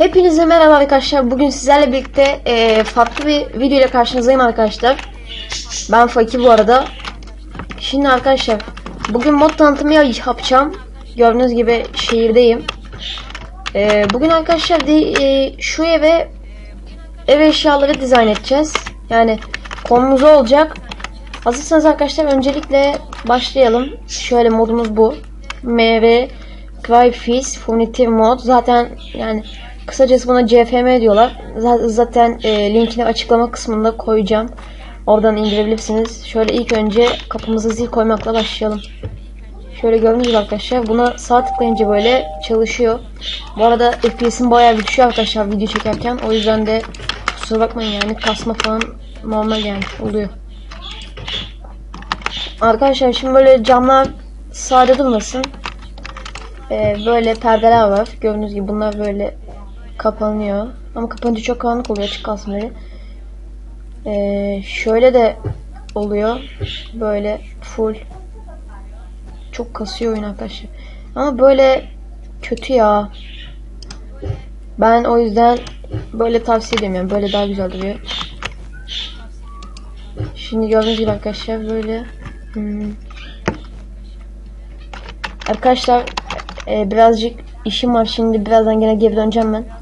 Hepinize merhaba arkadaşlar. Bugün sizlerle birlikte e, farklı bir video ile karşınızdayım arkadaşlar. Ben Fakir bu arada. Şimdi arkadaşlar bugün mod tanıtımı yapacağım. Gördüğünüz gibi şehirdeyim. E, bugün arkadaşlar de, e, şu eve ev eşyaları dizayn edeceğiz. Yani konumuz olacak. Hazırsanız arkadaşlar öncelikle başlayalım. Şöyle modumuz bu. MV Cryfish Furniture Mod. Zaten yani kısacası buna CFM diyorlar. Zaten e, linkini açıklama kısmında koyacağım. Oradan indirebilirsiniz. Şöyle ilk önce kapımıza zil koymakla başlayalım. Şöyle gördüğünüz arkadaşlar buna sağ tıklayınca böyle çalışıyor. Bu arada FPS'im bayağı bir düşüyor arkadaşlar video çekerken. O yüzden de kusura bakmayın yani kasma falan normal yani oluyor. Arkadaşlar şimdi böyle camlar sade durmasın. Ee, böyle perdeler var. Gördüğünüz gibi bunlar böyle kapanıyor. Ama kapanınca çok karanlık oluyor. Açık kalsın. Ee, şöyle de oluyor. Böyle full. Çok kasıyor oyun arkadaşlar. Ama böyle kötü ya. Ben o yüzden böyle tavsiye edemiyorum. Böyle daha güzel duruyor. Şimdi gördüğünüz gibi arkadaşlar böyle hmm. Arkadaşlar e, birazcık işim var şimdi birazdan gene geri döneceğim ben.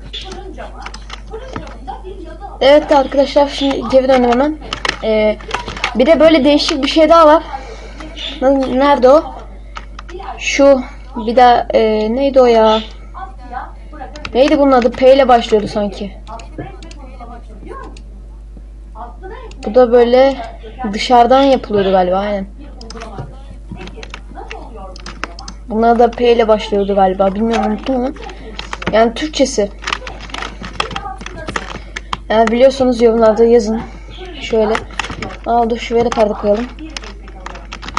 Evet arkadaşlar şimdi geri döndüm hemen. E, bir de böyle değişik bir şey daha var. Nerede o? Şu bir de e, neydi o ya? Neydi bunun adı? P ile başlıyordu sanki. Bu da böyle dışarıdan yapılıyordu galiba aynen. Bunlar da P ile başlıyordu galiba. Bilmiyorum unuttum ama. Yani Türkçesi. Eğer biliyorsanız yorumlarda yazın. Şöyle. Aa dur şuraya da perde koyalım.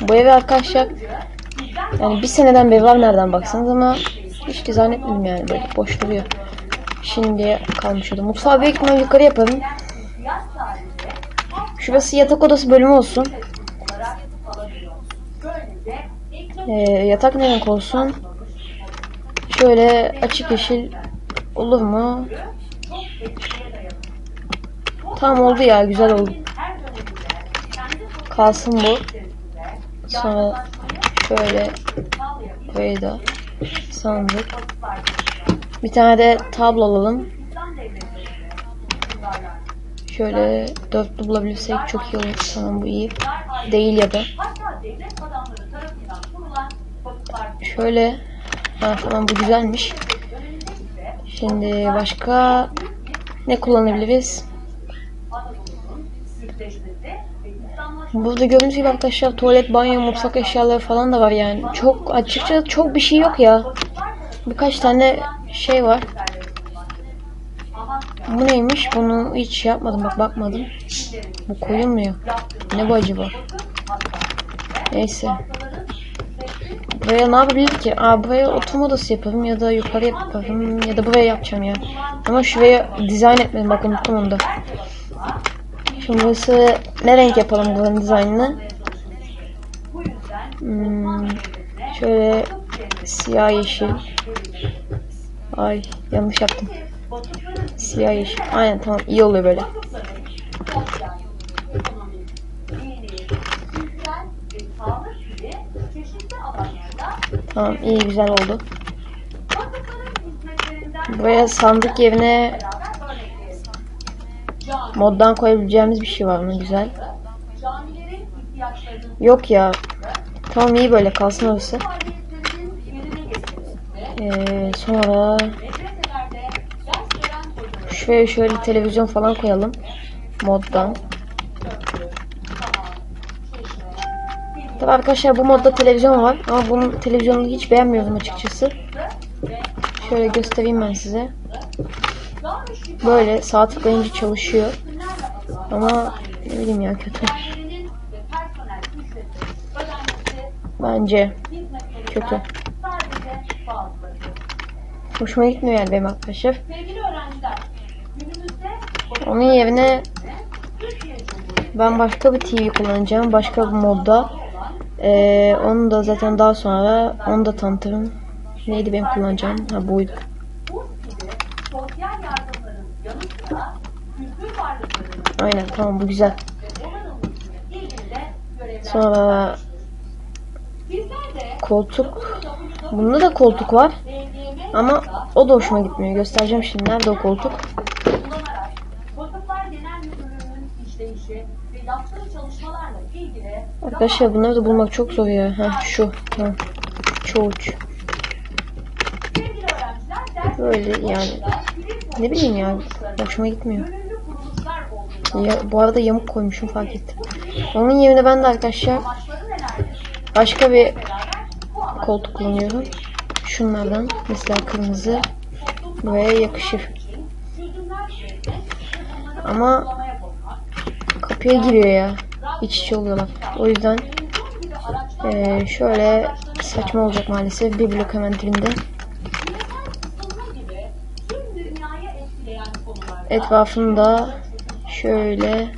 Bu evi arkadaşlar yani bir seneden beri var nereden baksanız ama hiç dizayn etmedim yani böyle boş duruyor. Şimdi kalmış orada. Mutfağı büyük ihtimalle yukarı yapalım. Şurası yatak odası bölümü olsun. Ee, yatak ne renk olsun? Şöyle açık yeşil olur mu? Tamam oldu ya güzel oldu. Kalsın bu. Sonra şöyle burayı da sandık. Bir tane de tablo alalım. Şöyle dörtlü bulabilirsek çok iyi olur. Tamam bu iyi. Değil ya da. Şöyle. Ha tamam bu güzelmiş. Şimdi başka ne kullanabiliriz? Burada gördüğünüz gibi arkadaşlar tuvalet, banyo, mutfak eşyaları falan da var yani. Çok açıkça çok bir şey yok ya. Birkaç tane şey var. Bu neymiş? Bunu hiç şey yapmadım bak bakmadım. Bu koyulmuyor. Ne bu acaba? Neyse. Buraya ne yapabilir ki? Aa buraya oturma odası yapalım ya da yukarı yapalım ya da buraya yapacağım ya. Ama şuraya dizayn etmedim bak unuttum onu da. Şimdi burası ne renk yapalım buranın dizaynını? Hmm, şöyle siyah yeşil. Ay yanlış yaptım. Siyah yeşil. Aynen tamam iyi oluyor böyle. Tamam iyi güzel oldu. Buraya sandık yerine moddan koyabileceğimiz bir şey var mı? Güzel. Yok ya. Tamam iyi böyle kalsın orası. Ee, sonra şöyle şöyle televizyon falan koyalım. Moddan. Tabii arkadaşlar bu modda televizyon var ama bunun televizyonunu hiç beğenmiyorum açıkçası. Şöyle göstereyim ben size. Böyle sağ tıklayınca çalışıyor. Ama ne bileyim ya kötü. Bence kötü. Hoşuma gitmiyor yani benim arkadaşlar. Onun yerine ben başka bir TV kullanacağım. Başka bir modda. Ee, onu da zaten daha sonra onu da tanıtırım. Neydi benim kullanacağım? Ha buydu. Aynen tamam bu güzel. Sonra koltuk. Bunda da koltuk var. Ama o da hoşuma gitmiyor. Göstereceğim şimdi. Nerede o koltuk? Arkadaşlar bunları da bulmak çok zor ya. Heh, şu. Tamam. Çoğuç. Böyle yani. Ne bileyim ya. Hoşuma gitmiyor. Ya, bu arada yamuk koymuşum fark ettim. Onun yerine ben de arkadaşlar başka bir koltuk kullanıyorum. Şunlardan. Mesela kırmızı. Buraya yakışır. Ama kapıya giriyor ya. İç içe oluyorlar. O yüzden eee, şöyle saçma olacak maalesef. Bir blok hemen dibinde. Etrafında şöyle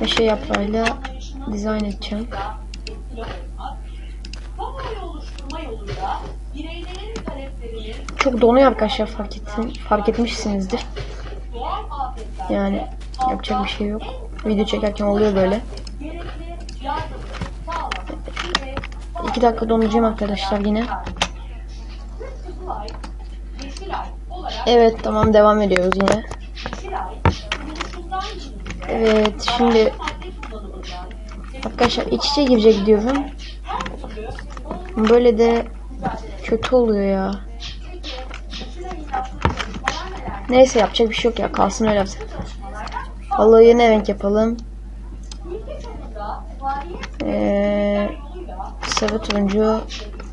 meşe yaprağıyla dizayn edeceğim. Çok donuyor arkadaşlar fark ettin, fark etmişsinizdir. Yani yapacak bir şey yok. Video çekerken oluyor böyle. gerekli yardımı sağlamak ve İki dakika donacağım arkadaşlar yine. Evet tamam devam ediyoruz yine. Evet şimdi arkadaşlar iç içe girecek diyorum. Böyle de kötü oluyor ya. Neyse yapacak bir şey yok ya kalsın öyle yapsın. Vallahi ne renk yapalım? Ee, sarı turuncu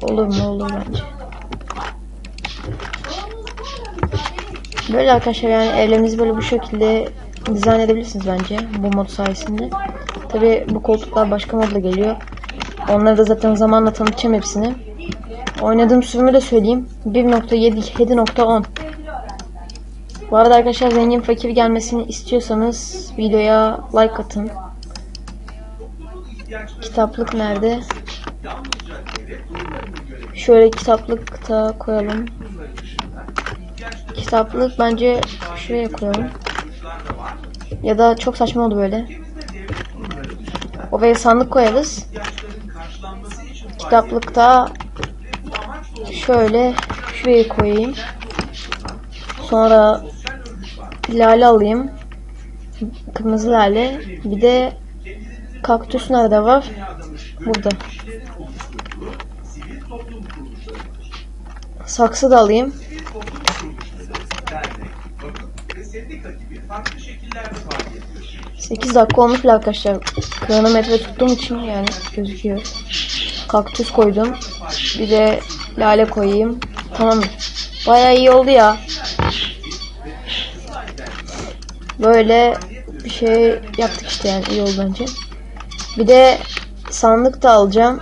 olur mu olur bence. Böyle arkadaşlar yani evlerinizi böyle bu şekilde dizayn edebilirsiniz bence bu mod sayesinde. Tabi bu koltuklar başka modla geliyor. Onları da zaten zamanla tanıtacağım hepsini. Oynadığım sürümü de söyleyeyim. 1.7 7.10 Bu arada arkadaşlar zengin fakir gelmesini istiyorsanız videoya like atın. Kitaplık nerede? Şöyle kitaplıkta koyalım. Kitaplık bence şuraya koyalım. Ya da çok saçma oldu böyle. Oraya sandık koyarız. Kitaplıkta şöyle şuraya koyayım. Sonra lale alayım. Kırmızı lale. Bir de kaktüs nerede var? Burada. Saksı da alayım. 8 dakika olmuş arkadaşlar. Kronometre tuttuğum için yani gözüküyor. Kaktüs koydum. Bir de lale koyayım. Tamam. Bayağı iyi oldu ya. Böyle bir şey yaptık işte yani iyi oldu bence. Bir de sandık da alacağım.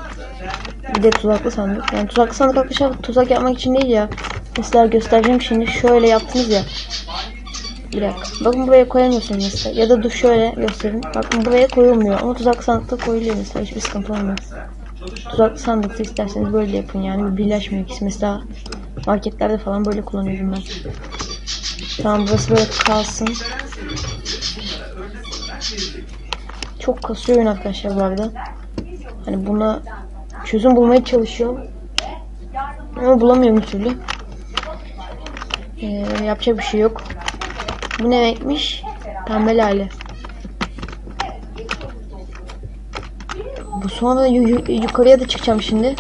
Bir de tuzaklı sandık. Yani tuzaklı sandık arkadaşlar tuzak yapmak için değil ya. Mesela göstereceğim şimdi. Şöyle yaptınız ya. Bir dakika. Bakın buraya koyamıyorsunuz mesela. Ya da dur şöyle göstereyim. Bakın buraya koyulmuyor. Ama tuzaklı sandıkta koyuluyor mesela. Hiçbir sıkıntı olmuyor. Tuzaklı sandıkta isterseniz böyle yapın yani. Birleşmiyor ikisi. Mesela marketlerde falan böyle kullanıyorum ben. Tamam burası böyle kalsın. Çok kasıyor oyun arkadaşlar bu arada. Hani buna çözüm bulmaya çalışıyorum. Ama bulamıyorum bir türlü. Ee, yapacak bir şey yok. Bu ne renkmiş? Pembe lale. Bu sonra yu- yu- yukarıya da çıkacağım şimdi.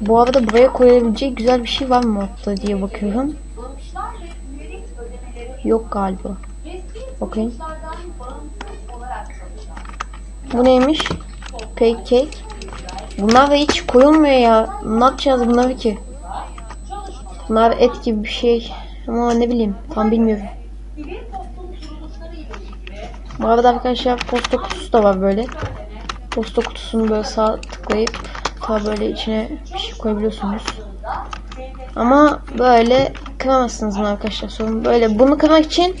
Bu arada buraya koyabilecek güzel bir şey var mı modda diye bakıyorum. Yok galiba. Bakayım. Bu neymiş? Pancake. Bunlar da hiç koyulmuyor ya. Ne yapacağız bunları ki? Bunlar et gibi bir şey. Ama ne bileyim. Tam bilmiyorum. Bu arada arkadaşlar posta kutusu da var böyle. Posta kutusunu böyle sağ tıklayıp ta böyle içine bir şey koyabiliyorsunuz. Ama böyle kıramazsınız bunu arkadaşlar. Sorun böyle. Bunu kırmak için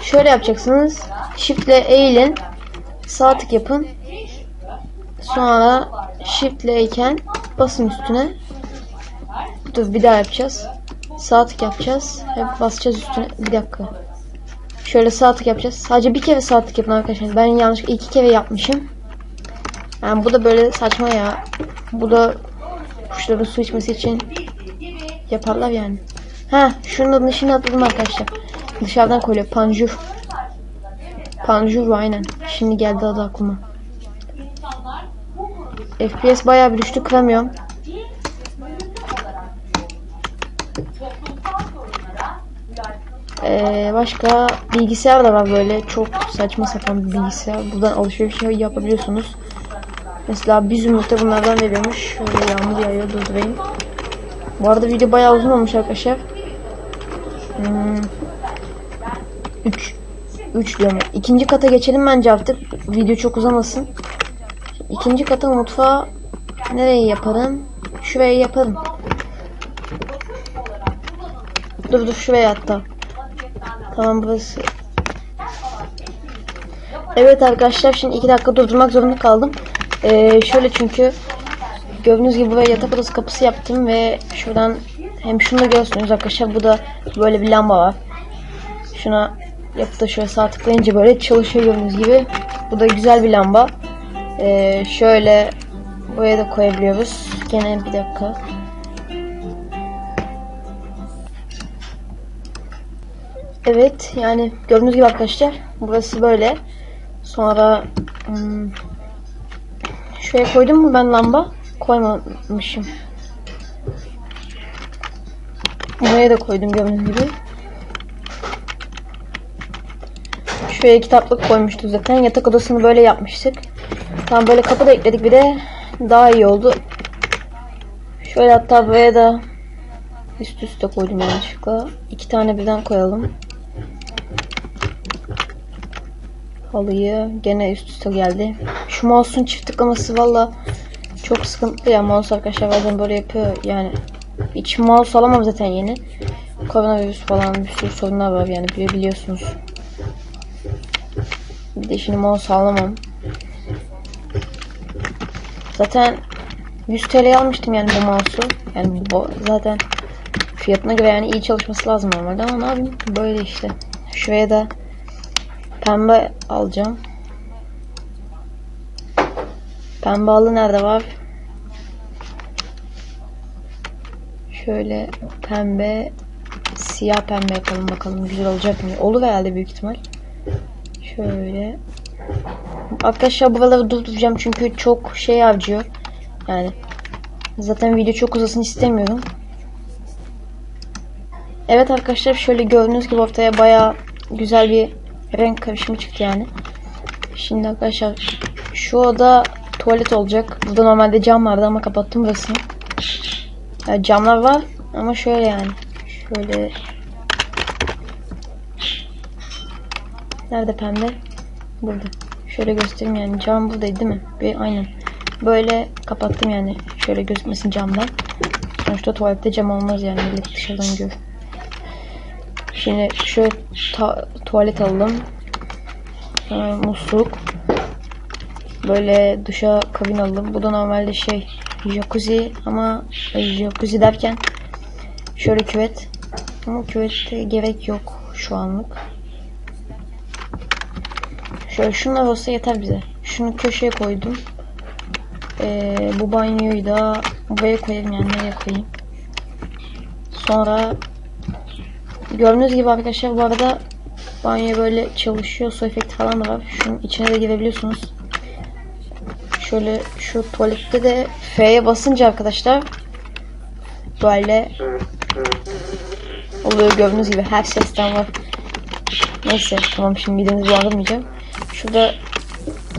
şöyle yapacaksınız. Shift ile eğilin. Sağ tık yapın. Sonra Shift ile iken basın üstüne. Dur bir daha yapacağız. Sağ tık yapacağız. Hep basacağız üstüne. Bir dakika. Şöyle sağ tık yapacağız. Sadece bir kere sağ tık yapın arkadaşlar. Ben yanlışlıkla iki kere yapmışım. Yani bu da böyle saçma ya. Bu da kuşların su içmesi için yaparlar yani. Ha, şunun adını şimdi hatırladım arkadaşlar. Dışarıdan koyuyor. Panjur. Panjur aynen. Şimdi geldi adı aklıma. FPS bayağı bir düştü kıramıyorum. Ee, başka bilgisayar da var böyle çok saçma sapan bir bilgisayar. Buradan alışveriş yapabiliyorsunuz. Mesela bir zümrütte bunlardan veriyormuş. Şöyle yağmur yağıyor durdurayım. Bu arada video bayağı uzun olmuş arkadaşlar. Hmm. 3 3 diyorum. İkinci kata geçelim bence artık. Video çok uzamasın. İkinci kata mutfağı nereye yaparım? Şuraya yaparım. Dur dur şuraya hatta. Tamam burası. Evet arkadaşlar şimdi iki dakika durdurmak zorunda kaldım. Ee, şöyle çünkü gördüğünüz gibi buraya yatak odası kapısı yaptım ve şuradan hem şunu da görüyorsunuz arkadaşlar bu da böyle bir lamba var. Şuna yapıp da şöyle sağ tıklayınca böyle çalışıyor gördüğünüz gibi. Bu da güzel bir lamba. Ee, şöyle buraya da koyabiliyoruz. Gene bir dakika. Evet yani gördüğünüz gibi arkadaşlar burası böyle. Sonra hmm, şuraya koydum mu ben lamba? Koymamışım. Buraya da koydum gördüğünüz gibi. Şuraya kitaplık koymuştuk zaten. Yatak odasını böyle yapmıştık. Tamam böyle kapı da ekledik bir de daha iyi oldu. Şöyle hatta buraya da üst üste koydum yanlışlıkla. İki tane birden koyalım. Halıyı gene üst üste geldi. Şu mouse'un çift tıklaması valla çok sıkıntılı ya mouse arkadaşlar bazen böyle yapıyor yani. Hiç mouse alamam zaten yeni. Koronavirüs falan bir sürü sorunlar var yani bili- biliyorsunuz. Bir de şimdi mouse alamam. Zaten 100 TL almıştım yani bu mouse'u. Yani bu zaten fiyatına göre yani iyi çalışması lazım normalde ama ne yapayım böyle işte. Şuraya da pembe alacağım. Pembe halı nerede var? Şöyle pembe siyah pembe yapalım bakalım güzel olacak mı? Olur herhalde büyük ihtimal. Şöyle. Arkadaşlar buraları durduracağım çünkü çok şey harcıyor. Yani zaten video çok uzasın istemiyorum. Evet arkadaşlar şöyle gördüğünüz gibi ortaya baya güzel bir renk karışımı çıktı yani. Şimdi arkadaşlar şu oda tuvalet olacak. Burada normalde cam vardı ama kapattım burasını. Yani camlar var ama şöyle yani. Şöyle Nerede pembe? Burada. Şöyle göstereyim yani cam buradaydı değil mi? Bir aynen. Böyle kapattım yani. Şöyle gözükmesin camdan. Sonuçta tuvalette cam olmaz yani. Millet dışarıdan gör. Şimdi ta- tuvalet aldım. Sonra musluk. Böyle duşa kabin aldım. Bu da normalde şey jacuzzi ama ay, jacuzzi derken şöyle küvet. Ama küvette gerek yok şu anlık. Şöyle şunlar olsa yeter bize. Şunu köşeye koydum. Ee, bu banyoyu da buraya koyayım yani nereye koyayım. Sonra gördüğünüz gibi arkadaşlar bu arada banyo böyle çalışıyor. Su efekti falan da var. Şunun içine de girebiliyorsunuz. Şöyle şu tuvalette de F'ye basınca arkadaşlar böyle oluyor gördüğünüz gibi her sesten var. Neyse tamam şimdi midenizi bulandırmayacağım. Şurada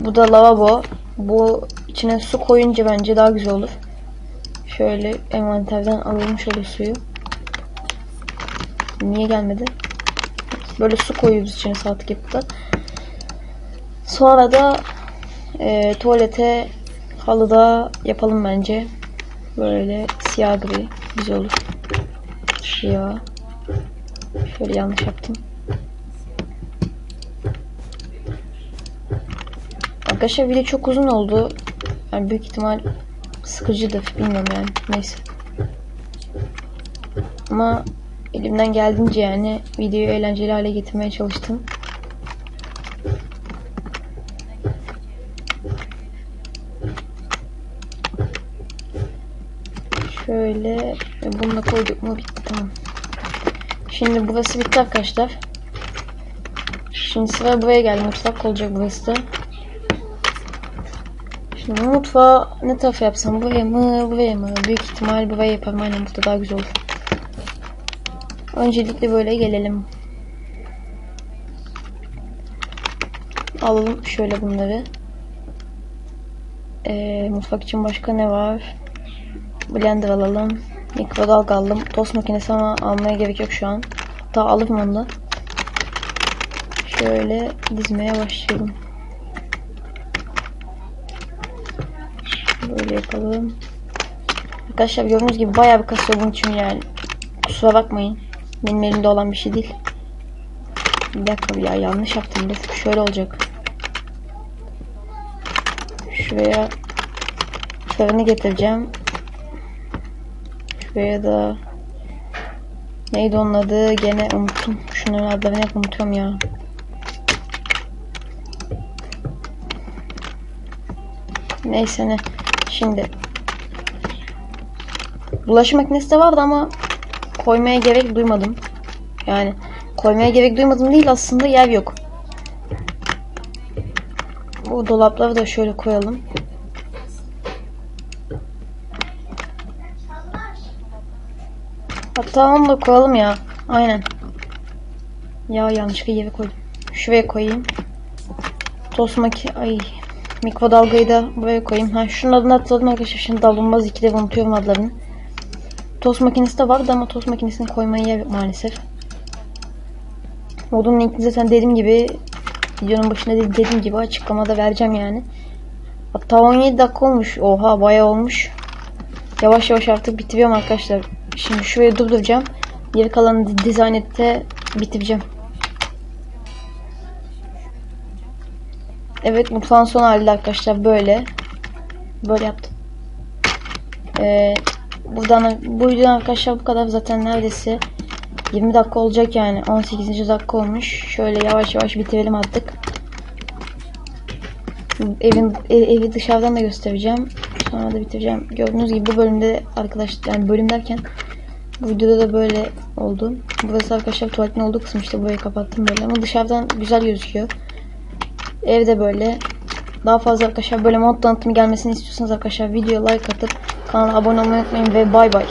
bu da lavabo. Bu içine su koyunca bence daha güzel olur. Şöyle envanterden alalım şöyle suyu. Niye gelmedi? Böyle su koyuyoruz içine yapıp da. Sonra da e, tuvalete halıda yapalım bence. Böyle siyah gri güzel olur. Siyah. Şöyle yanlış yaptım. Arkadaşlar video çok uzun oldu. Yani büyük ihtimal sıkıcıdır. Bilmiyorum yani. Neyse. Ama elimden geldiğince yani videoyu eğlenceli hale getirmeye çalıştım. Şöyle e, bunu da koyduk mu bitti tamam. Şimdi burası bitti arkadaşlar. Şimdi sıra buraya geldi. Mutfak olacak burası da. Şimdi mutfağı ne tarafa yapsam? Buraya mı? Buraya mı? Büyük ihtimal buraya yaparım. Aynen burada daha güzel olur. Öncelikle böyle gelelim. Alalım şöyle bunları. Ee, mutfak için başka ne var? Blender alalım. Mikrodalga aldım. Tost makinesi ama almaya gerek yok şu an. Hatta alırım onu da. Şöyle dizmeye başlayalım. Böyle yapalım. Arkadaşlar gördüğünüz gibi bayağı bir kasıyor bunun için yani. Kusura bakmayın. Benim elimde olan bir şey değil. Bir dakika ya yanlış yaptım. Dur şöyle olacak. Şuraya fırını getireceğim. Şuraya da neydi onun adı gene unuttum. Şunların adlarını hep unutuyorum ya. Neyse ne. Şimdi bulaşık makinesi de vardı ama koymaya gerek duymadım. Yani koymaya gerek duymadım değil aslında yer yok. Bu dolapları da şöyle koyalım. Hatta onu da koyalım ya. Aynen. Ya yanlışlıkla yere koydum. Şuraya koyayım. Tost maki... Ay. Mikrodalgayı da buraya koyayım. Ha şunun adını hatırladım arkadaşlar. Şimdi davulmaz ikileri unutuyorum adlarını. Tost makinesi de vardı ama tost makinesini koymaya yer yok maalesef. Modun linkini zaten dediğim gibi videonun başında de- dediğim gibi açıklamada vereceğim yani. Hatta 17 dakika olmuş. Oha bayağı olmuş. Yavaş yavaş artık bitiriyorum arkadaşlar. Şimdi şuraya durduracağım. Geri kalanı di- dizayn ette bitireceğim. Evet mutfağın son hali arkadaşlar böyle. Böyle yaptım. Ee, buradan bu videodan arkadaşlar bu kadar zaten neredeyse 20 dakika olacak yani 18. dakika olmuş. Şöyle yavaş yavaş bitirelim artık. Evin e- evi dışarıdan da göstereceğim. Sonra da bitireceğim. Gördüğünüz gibi bu bölümde arkadaşlar yani bölüm derken bu videoda da böyle oldu. Burası arkadaşlar tuvaletin olduğu kısım işte burayı kapattım böyle ama dışarıdan güzel gözüküyor. Evde böyle. Daha fazla arkadaşlar böyle mod tanıtımı gelmesini istiyorsanız arkadaşlar videoya like atıp kanala abone olmayı unutmayın ve bay bay.